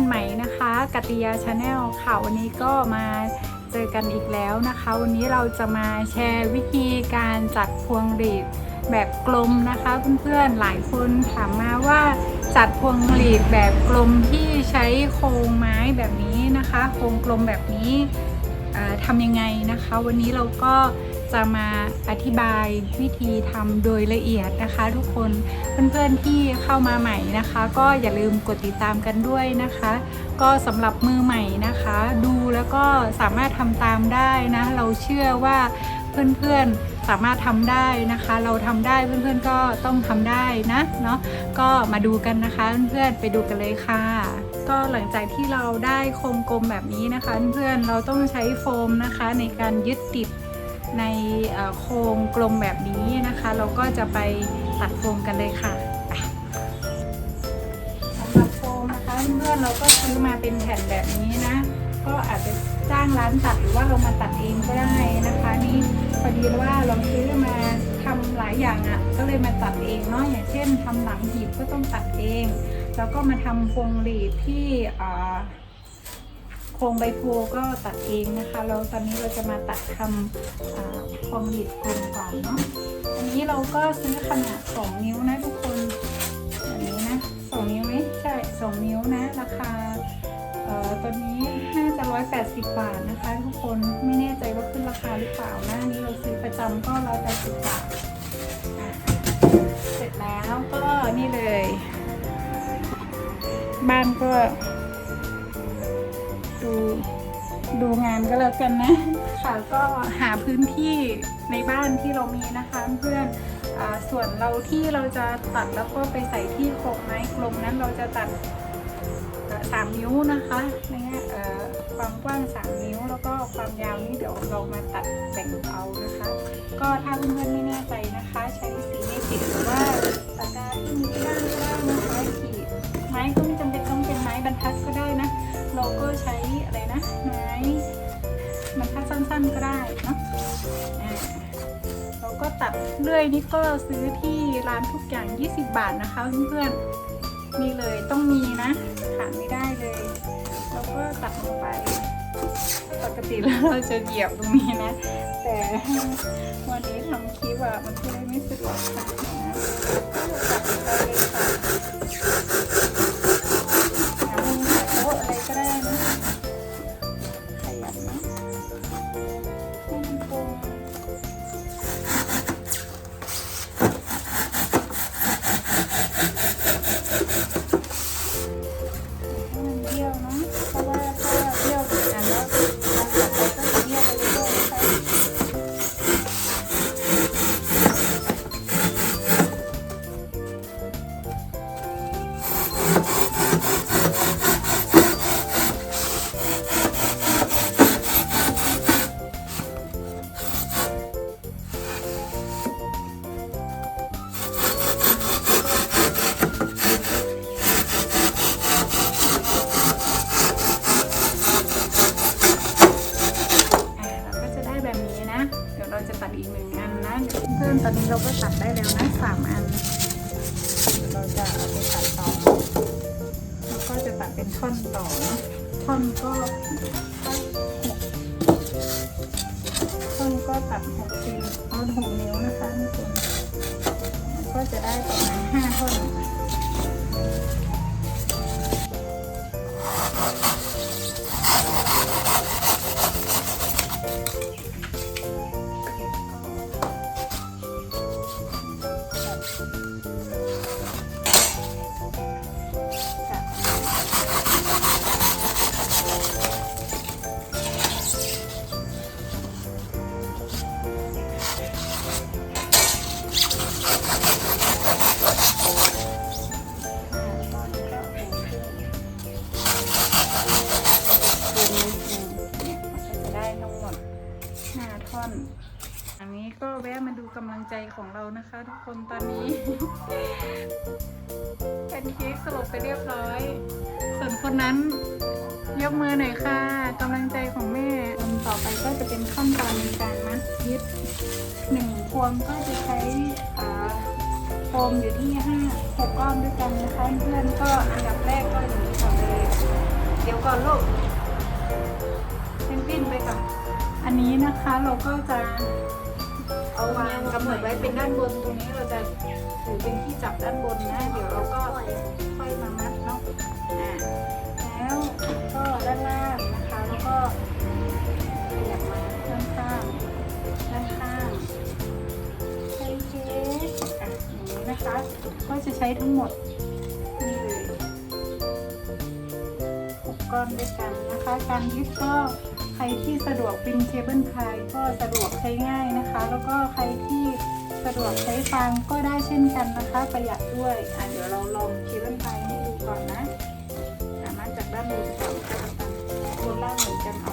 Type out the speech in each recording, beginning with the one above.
ันใหม่นะคะกติยาชาแนลค่ะวันนี้ก็มาเจอกันอีกแล้วนะคะ วันนี้เราจะมาแชร์วิธีการจัดพวงหลีดแบบกลมนะคะเพื่อนๆหลายคนถามมาว่าจัดพวงหลีดแบบกลมที่ใช้โครงไม้แบบนี้นะคะ โครงกลมแบบนี้ทำยังไงนะคะ วันนี้เราก็ จะมาอธิบายวิธีทำโดยละเอียดนะคะ ทุกคนเพื่อนๆที่เข้ามาใหม่นะคะ ก็อย่าลืมกดติดตามกันด้วยนะคะ ก็สำหรับมือใหม่นะคะ ดูแล้วก็สามารถทำตามได้นะ เราเชื่อว่าเพื่อนๆสามารถทำได้นะคะ เราทำได้เพื่อนๆก็ต้องทำได้นะเนาะก็มาดูกันนะคะเพื่อนๆไปดูกันเลยค่ะ ก็หลังจากที่เราได้โครงกลมแบบนี้นะคะ เพื่อนๆเราต้องใช้โฟมนะคะในการยึดติด ในโครงกลมแบบนี้นะคะ เราก็จะไปตัดโฟมกันเลยค่ะสำหรับโฟมนะคะเพื่อนเราก็ซื้อมาเป็นแผ่นแบบนี้นะ ก็อาจจะจ้างร้านตัดหรือว่าเรามาตัดเองก็ได้นะคะนี่พอดีว่าเราซื้อมาทำหลายอย่างอะ่ะ ก็เลยมาตัดเองเนาะอย่างเช่นทำหลังหีบก็ต้องตัดเอง แล้วก็มาทำพวงหลีดที่อ่า โครงใบโพก็ตัดเองนะคะแล้วตอนนี้เราจะมาตัดทำพวงหีดกลมก่อนเนาะอันนี้เราก็ซื้อขนาด 2 นิ้วนะทุกคนแบบนี้นะสองนิ้วไหมใช่สองนิ้วนะ ราคาเอ่อตัวนี้น่าจะร้อยแปดสิบบาทนะคะ ทุกคนไม่แน่ใจว่าขึ้นราคาหรือเปล่านะนี้เราซื้อประจำก็ร้อยแปดสิบาทเสร็จแล้วก็นี่เลย บ้านก็ ดูดูงานก็แล้วกันนะ ค่ะก็หาพื้นที่ในบ้านที่เรามีนะคะเพื่อนอส่วนเราที่เราจะตัดแล้วก็ไปใส่ที่โครงไม้กลมนั้นเราจะตัดสามนิ้วนะคะเนี่ยความกว้างสามนิ้วแล้วก็ความยาวนี่เดี๋ยวเรามาตัดแบ่งเอานะคะ ก็ถ้าเพื่อนๆไม่แน่ใจนะคะ ใช้สีเมจิกหรือว่าปากกาที่มีก้านก็ได้นะคะขีดไม้ก็ไม่จำเป็นต้องเป็นไม้บรรทัดก็ เราก็ใช้อะไรนะไม้บรรทัดสั้นๆก็ได้เนาะเราก็ตัดเลื่อยนี่ก็ซื้อที่ร้านทุกอย่าง 20 บาทนะคะเพื่อนๆนี่เลยต้องมีนะขาดไม่ได้เลยเราก็ตัดลงไป ปกติแล้วเราจะเหยียบตรงนี้นะ แต่วันนี้ทำคลิปอะมันเลยไม่สะดวกค่ะนะตัดลงไปเลยค่ะ ก็จะเป็นขั้นตอนในการมัดยึดหนึ่งพวงก็จะใช้โฟมอยู่ที่ห้าหกก้อนด้วยกันนะคะเพื่อนก็อันดับแรกก็อย่างนี้ก่อนเลยเดี๋ยวก่อนลูกเป็นปิ้นไปก่อนอันนี้นะคะเราก็จะเอาวางกำหนดไว้เป็นด้านบนตรงนี้เราจะถือเป็นที่จับด้านบนนะเดี๋ยวเราก็ค่อยมามัดเนาะอ่าแล้วก็ด้านล่างนะคะแล้วก็ ด้านข้างใช้เค้กอะอย่างนี้นะคะ ก็จะใช้ทั้งหมดนี่เลยหกก้อนด้วยกันนะคะ การยึดก็ใครที่สะดวกเป็นเคเบิลไทยก็สะดวกใช้ง่ายนะคะ แล้วก็ใครที่สะดวกใช้ฟางก็ได้เช่นกันนะคะ ประหยัดด้วยอะเดี๋ยวเราลองเคเบิลไทยให้ดูก่อนนะสามารถจากด้านบนก่อนก็แล้วกันบนล่างเหมือนกันเอา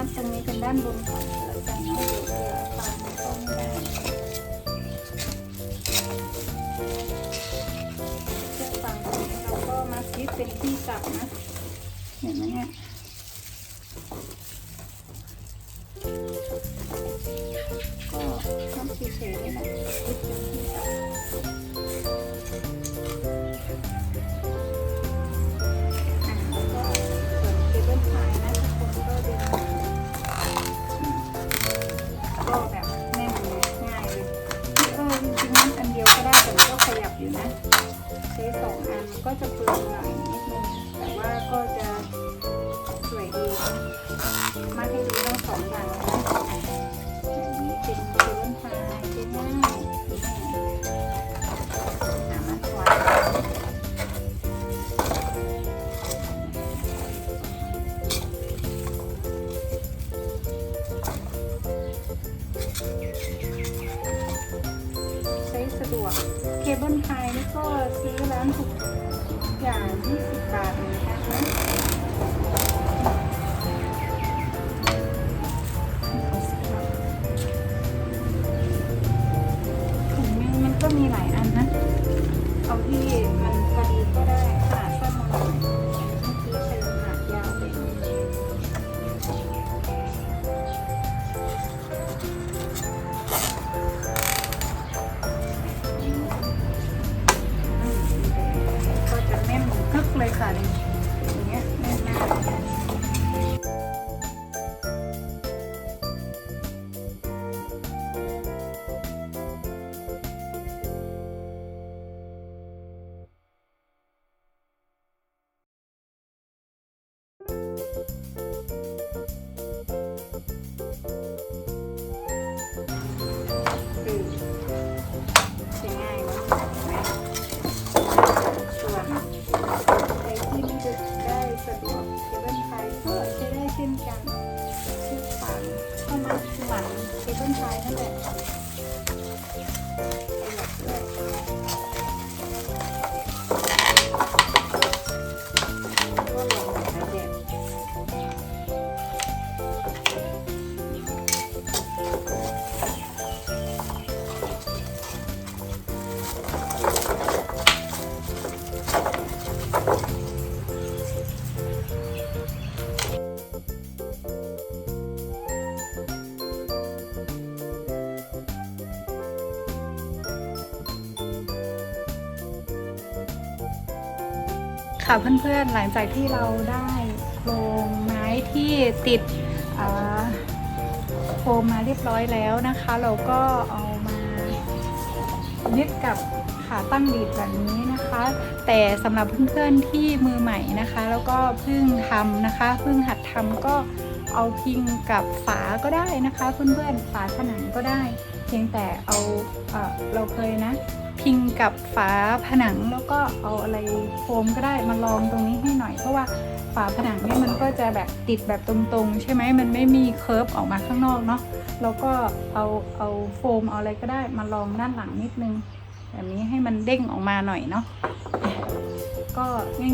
มัดตรงนี้เป็นด้านบนก่อนแล้วกันเนาะเดี๋ยวเดี๋ยวามันเข้าไม่ได้เชือกฟางตรงนี้เราก็มัดยึดเป็นที่จับนะ เห็นไหมเนี่ยก็มัดเฉยๆนี่แหละ งมันก็มีหลายอันนะ ก็จะได้เช่นกันชือกฟางก็มัดหลังเคเบิลไทยนั่นแหละ ค่ะเพื่อนๆ หลังจากที่เราได้โครงไม้ที่ติดโฟมมาเรียบร้อยแล้วนะคะ เราก็เอามายึดกับขาตั้งดีดแบบนี้นะคะ แต่สำหรับเพื่อนๆที่มือใหม่นะคะ แล้วก็เพิ่งทำนะคะเพิ่งหัดทำก็เอาพิงกับฝาก็ได้นะคะ เพื่อนๆฝาผนังก็ได้ เพียงแต่เอาเอ่อเราเคยนะ พิงกับฝาผนังแล้วก็เอาอะไรโฟมก็ได้มาลองตรงนี้ให้หน่อย เพราะว่าฝาผนังเนี่ยมันก็จะแบบติดแบบตรงๆ ใช่ไหมมันไม่มีเคิร์ฟออกมาข้างนอกเนาะแล้วก็เอาเอาโฟมเอาอะไรก็ได้มาลองด้านหลังนิดนึง แบบนี้ให้มันเด้งออกมาหน่อยเนาะก็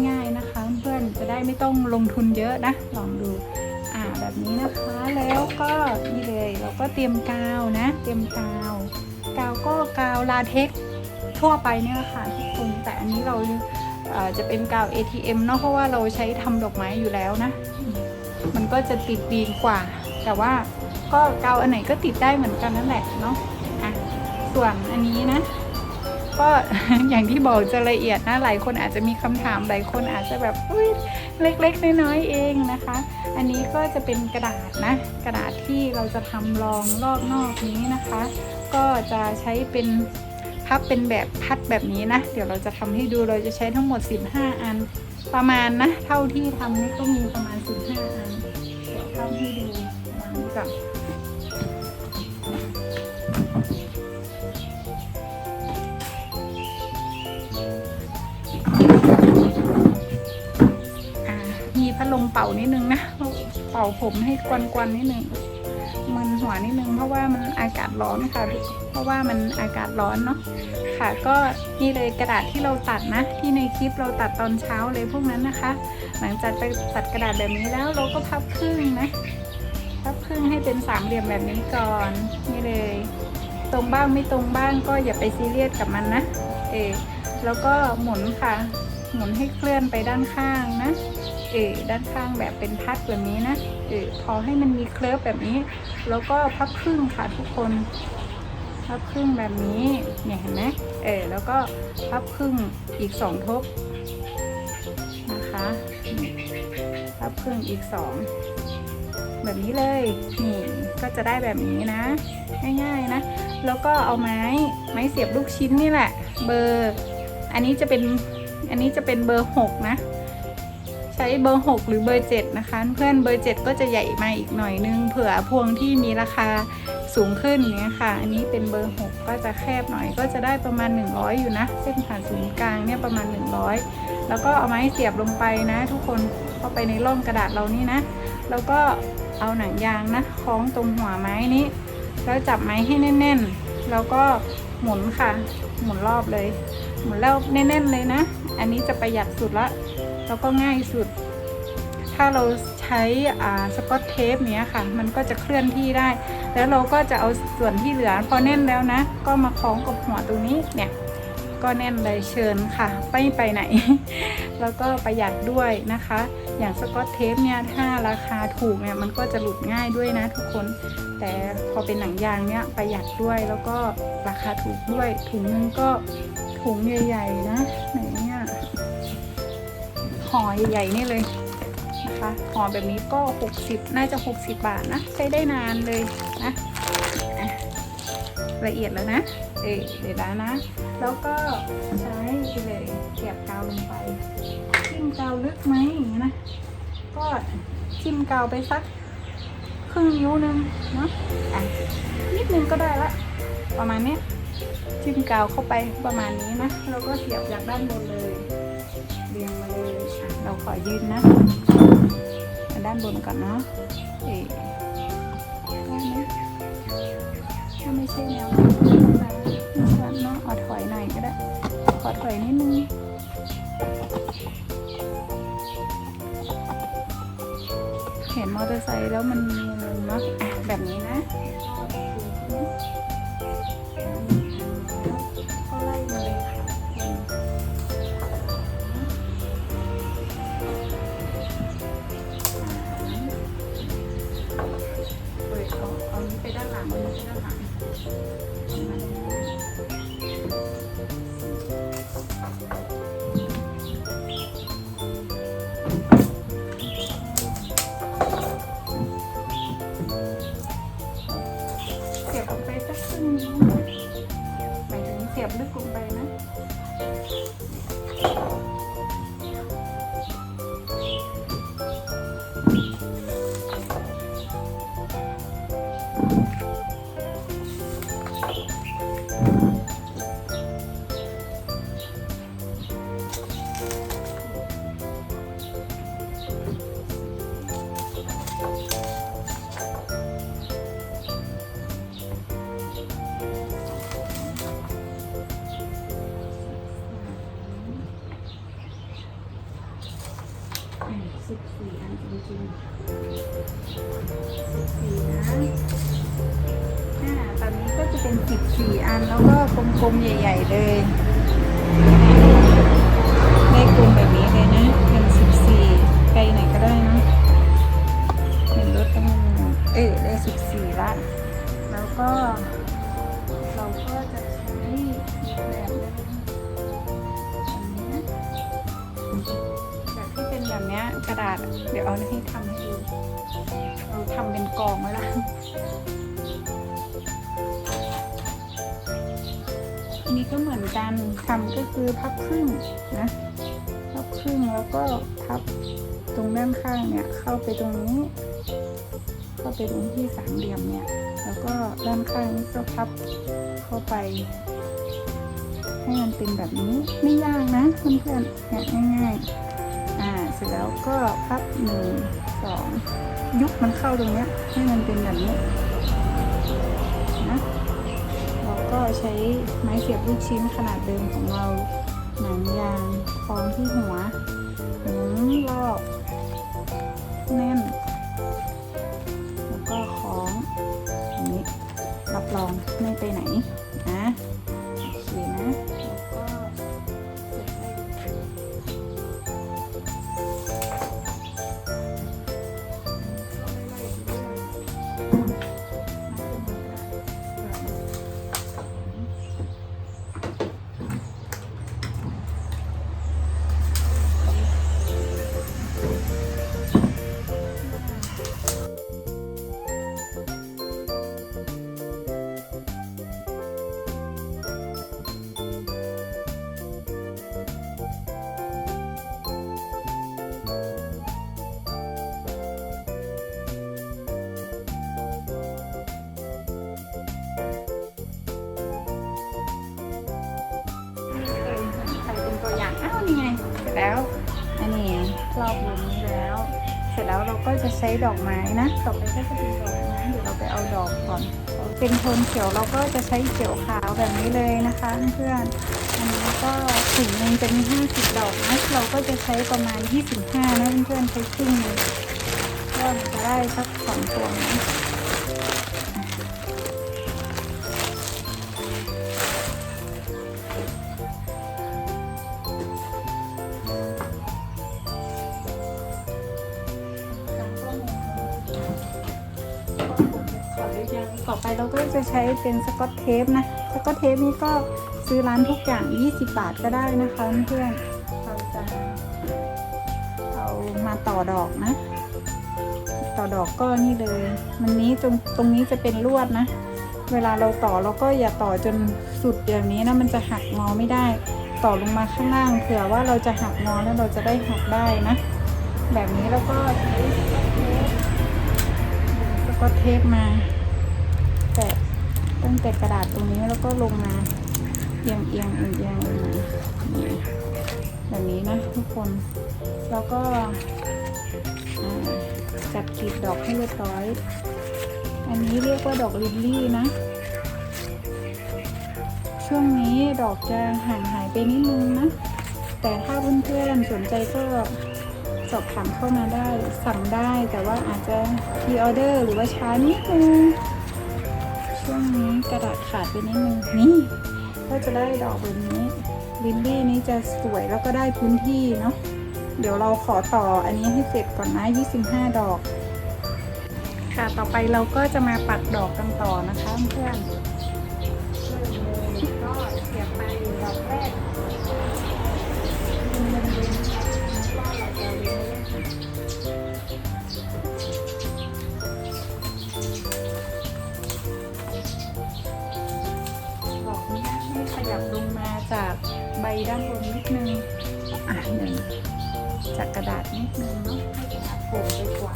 ง่ายๆนะคะเพื่อนจะได้ไม่ต้องลงทุนเยอะนะ ลองดูอ่าแบบนี้นะคะแล้วก็นี่เลยเราก็เตรียมกาวนะ เตรียมกาว กาวก็กาวลาเท็กซ ทั่วไปเนี่ยค่ะทุกคนแต่อันนี้เราจะเป็นกาว ATM เนาะเพราะว่าเราใช้ทำดอกไม้อยู่แล้วนะ มันก็จะติดดีกว่า แต่ว่าก็กาวอันไหนก็ติดได้เหมือนกันนั่นแหละเนาะอะส่วนอันนี้นะ ก็อย่างที่บอกจะละเอียดนะหลายคนอาจจะมีคำถามหลายคนอาจจะแบบอุ้ยเล็กๆน้อยๆเองนะคะ อันนี้ก็จะเป็นกระดาษนะ กระดาษที่เราจะทำรองรอบนอกนี้นะคะ ก็จะใช้เป็น พับเป็นแบบพัดแบบนี้นะ เดี๋ยวเราจะทำให้ดูเราจะใช้ทั้งหมด 15 อัน ประมาณนะ เท่าที่ทำนี่ก็มีประมาณ 15 อัน เดี๋ยวทำให้ดูมาณนี้ก่อนอ่ามีพัดลมเป่านิดนึงนะ เป่าผมให้กวนๆนิดนึง หัวนิดนึงเพราะว่ามันอากาศร้อนค่ะ เพราะว่ามันอากาศร้อนเนาะค่ะ ก็นี่เลยกระดาษที่เราตัดนะ ที่ในคลิปเราตัดตอนเช้าเลยพวกนั้นนะคะ หลังจากไปตัดกระดาษแบบนี้แล้วเราก็พับครึ่งนะพับครึ่งให้เป็นสามเหลี่ยมแบบนี้ก่อนนี่เลย ตรงบ้างไม่ตรงบ้างก็อย่าไปซีเรียสกับมันนะเออแล้วก็หมุนค่ะ หมุนให้เคลื่อนไปด้านข้างนะ เออด้านข้างแบบเป็นพัดแบบนี้นะเออพอให้มันมีเคลิร์ฟแบบนี้ แล้วก็พับครึ่งค่ะทุกคน พับครึ่งแบบนี้เนี่ยเห็นไหมเออแล้วก็พับครึ่งอีกสองทบนะคะพับครึ่งอีกสองแบบนี้เลยนี่ก็จะได้แบบนี้นะ ง่ายๆนะ แล้วก็เอาไม้ไม้เสียบลูกชิ้นนี่แหละ เบอร์ อันนี้จะเป็นอันนี้จะเป็นเบอร์หกนะ ใช้เบอร์ 6 หรือเบอร์ 7 นะคะ เพื่อนเบอร์ 7 ก็จะใหญ่มาอีกหน่อยนึง เผื่อพวงที่มีราคาสูงขึ้นเนี้ยค่ะ อันนี้เป็นเบอร์ 6 ก็จะแคบหน่อยก็จะได้ประมาณ 100 อยู่นะ เส้นผ่านศูนย์กลางเนี่ยประมาณ 100 แล้วก็เอาไม้เสียบลงไปนะ ทุกคนเข้าไปในร่องกระดาษเรานี่นะ แล้วก็เอาหนังยางนะคล้องตรงหัวไม้นี้ แล้วจับไม้ให้แน่น ๆ แล้วก็หมุนค่ะ หมุนรอบเลย หมุนแล้วแน่น ๆ เลยนะ อันนี้จะประหยัดสุดละ แล้วก็ง่ายสุด ถ้าเราใช้สกอตเทปเนี้ยค่ะ มันก็จะเคลื่อนที่ได้ แล้วเราก็จะเอาส่วนที่เหลือพอแน่นแล้วนะ ก็มาคล้องกับหัวตรงนี้เนี่ยก็แน่นเลยเชิญค่ะไม่ไปไหน แล้วก็ประหยัดด้วยนะคะ อย่างสกอตเทปเนี่ยถ้าราคาถูกเนี่ยมันก็จะหลุดง่ายด้วยนะทุกคน แต่พอเป็นหนังยางเนี่ยประหยัดด้วยแล้วก็ราคาถูกด้วยถุงนึงก็ถุงใหญ่ๆนะไหน ห่อใหญ่ๆนี่เลยนะคะห่อแบบนี้ก็ 60 น่าจะ 60 บาทนะ ใช้ได้นานเลยนะละเอียดแล้วนะ เออเดี๋ยวนะ แล้วก็ใช้เลยเสียบกาวลงไป จิ้มกาวลึกไหมอย่างนี้นะ ก็จิ้มกาวไปสักครึ่งนิ้วนึงเนาะอะนิดนึงก็ได้ละ ประมาณนี้จิ้มกาวเข้าไปประมาณนี้นะ แล้วก็เสียบจากด้านบนเลยเรียงมา เลยอะเราขอยืนนะ ด้านบนก่อนเนาะเอ๋ได้ไหมถ้าไม่ใช่แนวนี้นะไม่ชัดเนาะเอาถอยหน่อยก็ได้ ขอถอยนิดนึงเห็นมอเตอร์ไซค์แล้วมันมีเนาะอะแบบนี้นะ นี้ มใหญ่ ๆ เลยได้กลมแบบนี้เลยนะเป็นสิบสี่ไปไหนก็ได้นะเห็นรถต้องเอ้ยได้สิบสี่ละแล้วก็ เราก็จะใช้แบบแบบนี้แบบที่เป็นแบบนี้กระดาษ เดี๋ยวเอาให้ทำให้ดูเราทำเป็นกองไว้ละ นี้ก็เหมือนกันทำก็คือพับครึ่งนะพับครึ่งแล้วก็พับตรงด้านข้างเนี่ยเข้าไปตรงนี้ เข้าไปตรงที่สามเหลี่ยมเนี่ย แล้วก็ด้านข้างนี้ก็พับเข้าไป ให้มันเป็นแบบนี้ไม่ยากนะเพื่อนๆเนี่ยง่ายๆอ่าเสร็จแล้วก็พับหนึ่งสองยุบมันเข้าตรงเนี้ยให้มันเป็นแบบนี้ ใช้ไม้เสียบลูกชิ้นขนาดเดิมของเราหนังยางคล้องที่หัวหมุนรอบแน่น แล้วก็คล้องอันนี้รับรองไม่ไปไหนนะโอเคนะ แล้วอันนี้รอบวงนี้แล้ว เสร็จแล้วเราก็จะใช้ดอกไม้นะต่อไปก็จะเป็นดอกไม้เดี๋ยวเราไปเอาดอกก่อน เป็นโทนเขียวเราก็จะใช้เขียวขาวแบบนี้เลยนะคะเพื่อนอันนี้ก็ถุงหนึงจะมี50ดอกนะเราก็จะใช้ประมาณ25นะเพื่อนๆใช้ครึ่งนึงก็จะได้สักสองตัวนะ ใช้เป็นสกอตเทปนะสกอตเทปนี้ก็ซื้อร้านทุกอย่าง 20 บาทก็ได้นะคะเพื่อนเราจะเอามาต่อดอกนะ ต่อดอกก็นี่เลย มันนี้ตรงตรงนี้จะเป็นลวดนะ เวลาเราต่อเราก็อย่าต่อจนสุดอย่างนี้นะมันจะหักงอไม่ได้ ต่อลงมาข้างล่างเผื่อว่าเราจะหักงอแล้วเราจะได้หักได้นะ แบบนี้แล้วก็ใช้สกอตเทปมา ตั้งแต่กระดาษตรงนี้แล้วก็ลงมาเอียงเอียงเอียงเอียงนี่แบบนี้นะทุกคน แล้วก็จัดกีบดอกให้เรียบร้อย อันนี้เรียกว่าดอกลิลลี่นะ ช่วงนี้ดอกจะห่างหายไปนิดนึงนะ แต่ถ้าเพื่อนๆสนใจก็สอบถามเข้ามาได้สั่งได้แต่ว่าอาจจะพรีออเดอร์หรือว่าช้านิดนึง กระดาษขาดไปนิดนึงนี่ก็จะได้ดอกแบบนี้ลิลลี่นี้จะสวยแล้วก็ได้พื้นที่เนาะเดี๋ยวเราขอต่ออันนี้ให้เสร็จก่อนนะ25 ดอก ค่ะต่อไปเราก็จะมาปักดอกกันต่อนะคะเพื่อนก็เสียบไป จากใบด้านบนนิดนึงอะหนึ่งจากกระดาษนิดนึงเนาะให้กระดาษโผล่ไปกว่า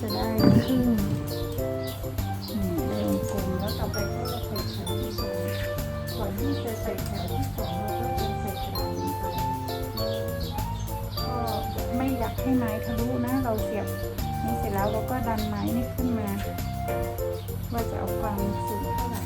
จะได้ครึ่งนี่ได้วงกลมแล้วต่อไปก็ใส่แถวที่สองก่อนที่จะใส่แถวที่สองเราก็จะใส่กระดาษลงไปก็ไม่อยากให้ไม้ทะลุนะ เราเสียบนี่เสร็จแล้วเราก็ดันไม้นี่ขึ้นมา ว่าจะเอาความสูงเท่าไหร่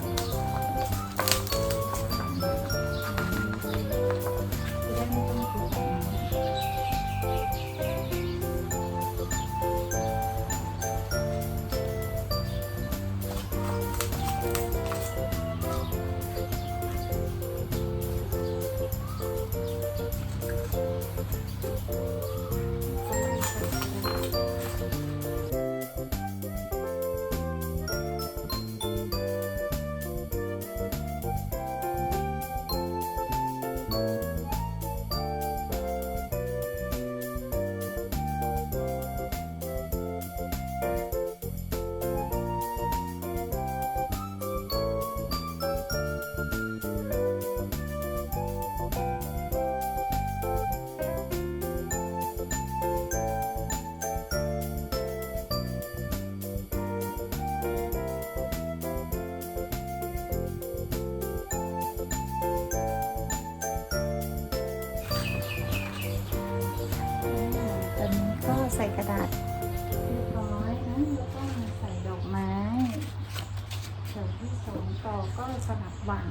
หวัง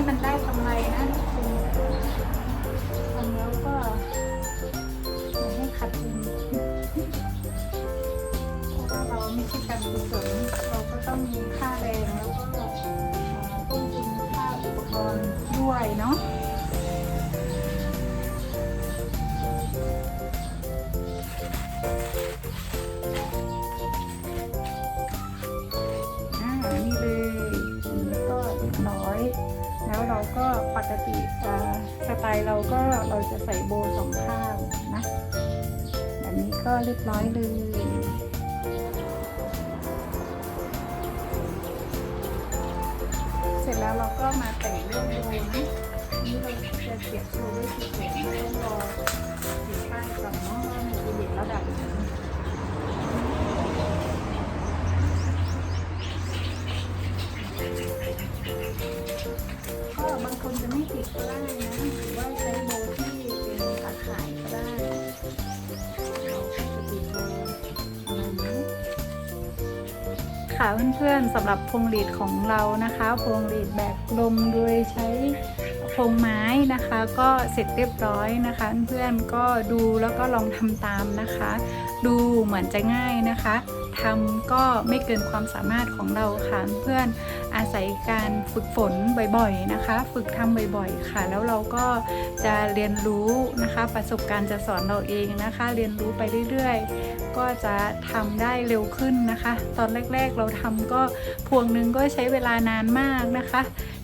ให้มันได้ก เรียบร้อยเลยเสร็จแล้วเราก็มาแต่งเรื่องโดนะนี่เราจะเสียบโดนด้วยสีเขียวเรื่องโลสีป้ายกับหม้อมีอิเล็กระดับนี้ก็บางคนจะไม่ติดก็ได้นะหรือว่าใช้ ค่ะเพื่อนๆสำหรับพวงหลีดของเรานะคะพวงหลีดแบบกลมโดยใช้โครงไม้นะคะ ก็เสร็จเรียบร้อยนะคะ เพื่อนๆก็ดูแล้วก็ลองทำตามนะคะ ดูเหมือนจะง่ายนะคะทำก็ไม่เกินความสามารถของเราค่ะเพื่อนอาศัยการฝึกฝนบ่อยๆนะคะ ฝึกทำบ่อยๆค่ะ แล้วเราก็จะเรียนรู้นะคะ ประสบการณ์จะสอนเราเองนะคะ เรียนรู้ไปเรื่อยๆ ก็จะทำได้เร็วขึ้นนะคะ ตอนแรก ๆเราทำก็พวงหนึ่งก็ใช้เวลานานมากนะคะ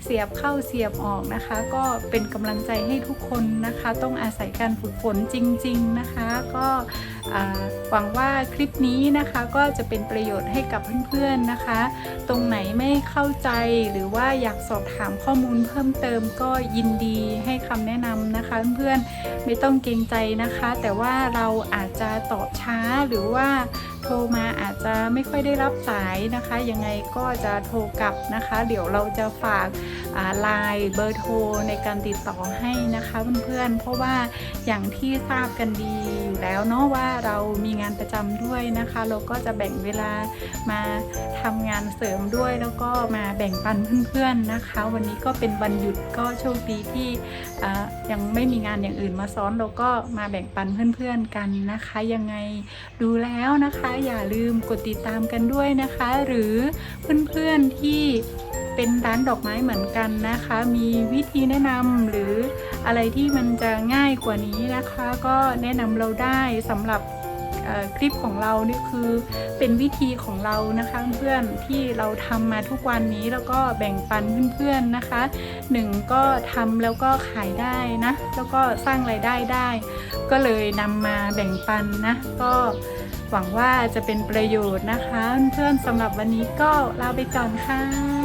เสียบเข้าเสียบออกนะคะ ก็เป็นกำลังใจให้ทุกคนนะคะ ต้องอาศัยการฝึกฝนจริง ๆนะคะ ก็หวังว่าคลิปนี้นะคะก็จะเป็นประโยชน์ให้กับเพื่อนๆนะคะ ตรงไหนไม่เข้าใจหรือว่าอยากสอบถามข้อมูลเพิ่มเติมก็ยินดีให้คำแนะนำนะคะ เพื่อนๆไม่ต้องเกรงใจนะคะ แต่ว่าเราอาจจะตอบช้าหรือว่า โทรมาอาจจะไม่ค่อยได้รับสายนะคะ ยังไงก็จะโทรกลับนะคะ เดี๋ยวเราจะฝากไลน์เบอร์โทรในการติดต่อให้นะคะเพื่อนๆเพราะว่าอย่างที่ทราบกันดี อยู่แล้วเนาะว่าเรามีงานประจำด้วยนะคะ เราก็จะแบ่งเวลามาทำงานเสริมด้วย แล้วก็มาแบ่งปันเพื่อนๆนะคะ วันนี้ก็เป็นวันหยุดก็โชคดีที่ยังไม่มีงานอย่างอื่นมาซ้อนเราก็มาแบ่งปันเพื่อนๆกันนะคะ ยังไงดูแล้วนะคะ อย่าลืมกดติดตามกันด้วยนะคะ หรือเพื่อนๆที่ เป็นร้านดอกไม้เหมือนกันนะคะ มีวิธีแนะนำหรืออะไรที่มันจะง่ายกว่านี้นะคะ ก็แนะนำเราได้สำหรับคลิปของเรานี่คือเป็นวิธีของเรานะคะเพื่อนที่เราทำมาทุกวันนี้แล้วก็แบ่งปันเพื่อนๆนะคะหนึ่งก็ทำแล้วก็ขายได้นะแล้วก็สร้างรายได้ได้ ก็เลยนำมาแบ่งปันนะก็หวังว่าจะเป็นประโยชน์นะคะ เพื่อนๆสำหรับวันนี้ก็ลาไปก่อนค่ะ